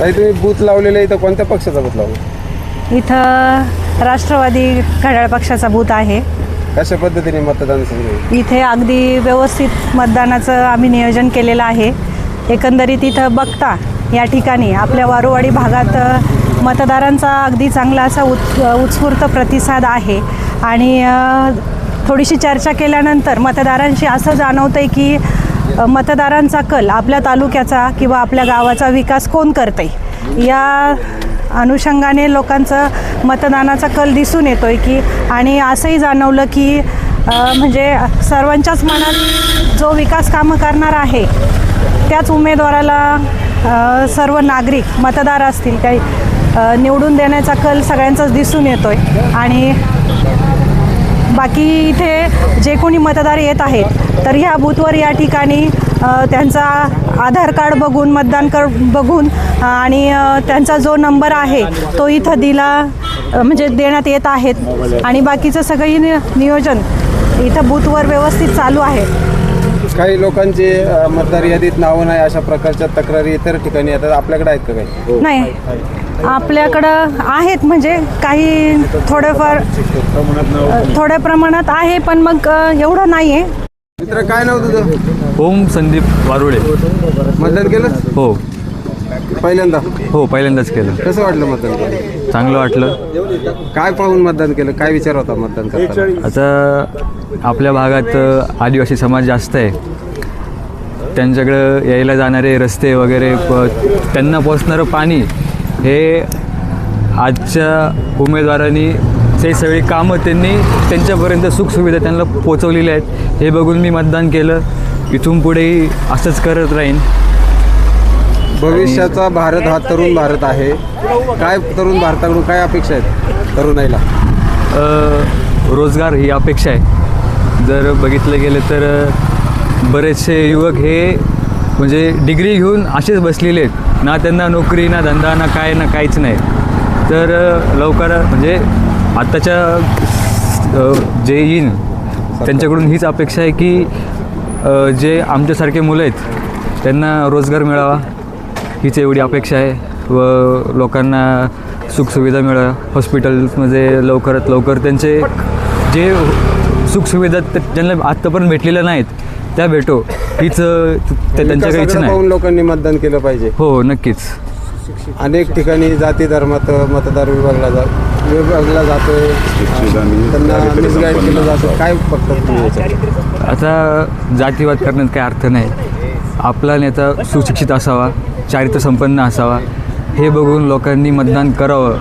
ताई तुम्ही बूथ लावलेलं इथं कोणत्या पक्षाचा बूथ लावला इथं राष्ट्रवादी घड्याळ पक्षाचा बूथ आहे. कशा पद्धतीने मतदान सुरू आहे? इथे अगदी व्यवस्थित मतदानाचं आम्ही नियोजन केलेलं आहे. एकंदरीत इथं बघता या ठिकाणी आपल्या वारुवाडी भागात अ, मतदारांचा अगदी चांगला असा उत् उत्स्फूर्त प्रतिसाद आहे. आणि अ, थोडीशी चर्चा केल्यानंतर मतदारांशी असं जाणवतं आहे की मतदारांचा कल आपल्या तालुक्याचा किंवा आपल्या गावाचा विकास कोण करते या अनुषंगाने लोकांचं मतदानाचा कल दिसून येतो आहे की आणि असंही जाणवलं की म्हणजे सर्वांच्याच मनात जो विकास कामं करणार आहे त्याच उमेदवाराला सर्व नागरिक मतदार असतील काही निवडून देण्याचा कल सगळ्यांचाच दिसून येतो आहे आणि बाकी इथे जे कोणी मतदार येत आहेत तर ह्या बूथवर या ठिकाणी त्यांचा आधार कार्ड बघून मतदान कर बघून आणि त्यांचा जो नंबर आहे तो इथं दिला म्हणजे देण्यात येत आहेत. आणि बाकीचं सगळी नियोजन इथं बूथवर व्यवस्थित चालू आहे. काही लोकांचे अ, मतदार यादीत नावं नाही अशा प्रकारच्या तक्रारी इतर ठिकाणी येतात. आपल्याकडे आहेत का काही? नाही. आपल्याकडं आहेत म्हणजे काही थोडेफार थोड्या प्रमाणात आहे पण मग अ, एवढं नाही आहे मित्र काय नाव तुझं? ओम संदीप वारुळे. मतदान केलं? हो. पहिल्यांदा? हो पहिल्यांदाच केलं. कसं वाटलं मतदान करून? चांगलं वाटलं. काय पाहून मतदान केलं? काय विचार होता मतदान करताना? आता आपल्या भागात आदिवासी समाज जास्त आहे. त्यांच्याकडं यायला जाणारे रस्ते वगैरे प त्यांना पोचणारं पाणी हे आजच्या उमेदवारांनी ते सगळी कामं त्यांनी त्यांच्यापर्यंत सुखसुविधा त्यांना पोचवलेल्या आहेत हे बघून मी मतदान केलं. इथून पुढेही असंच करत राहीन. भविष्याचा भारत हा तरुण भारत आहे. काय तरुण भारताकडून काय अपेक्षा आहेत तरुणाईला? रोजगार ही अपेक्षा आहे. जर बघितलं गेलं तर बरेचसे युवक हे म्हणजे डिग्री घेऊन असेच बसलेले आहेत. ना त्यांना नोकरी ना धंदा ना काय ना काहीच नाही. तर लवकर म्हणजे आत्ताच्या जे येईन त्यांच्याकडून हीच अपेक्षा आहे की जे आमच्यासारखे मुलं आहेत त्यांना रोजगार मिळावा. हीच एवढी अपेक्षा आहे. व लोकांना सुखसुविधा मिळाव्या. हॉस्पिटल्समध्ये लवकरात लवकर त्यांचे जे सुखसुविधा त- ज्यांना आत्तापर्यंत भेटलेल्या नाहीत त्या भेटो. हीच त्यांच्याकडे इच्छा नाही. पाहून लोकांनी मतदान केलं पाहिजे. हो नक्कीच. अनेक ठिकाणी जाती धर्मात मतदार विभागला जा विभागला जातोय. त्यांना मिसगाईड केलं जातं. काय याच्यात? आता जातीवाद करण्यात काही अर्थ नाही. आपला नेता सुशिक्षित असावा चारित्र्य संपन्न असावा हे बघून लोकांनी मतदान करावं.